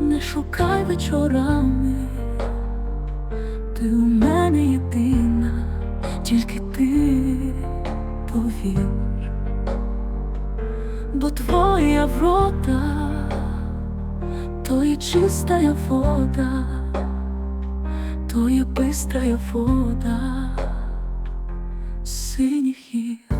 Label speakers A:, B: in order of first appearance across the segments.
A: не шукай вечорами, ти у мене єдина, тільки ти повір, бо твоя врода, то є чистая вода, то є бистрая вода синіх гір.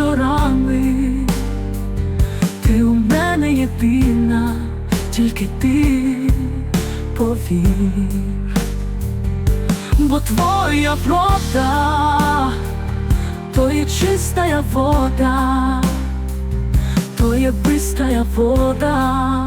A: вечорами, ти у мене єдина, тільки ти повір, бо твоя правда, то є чистая вода, то є бистая вода,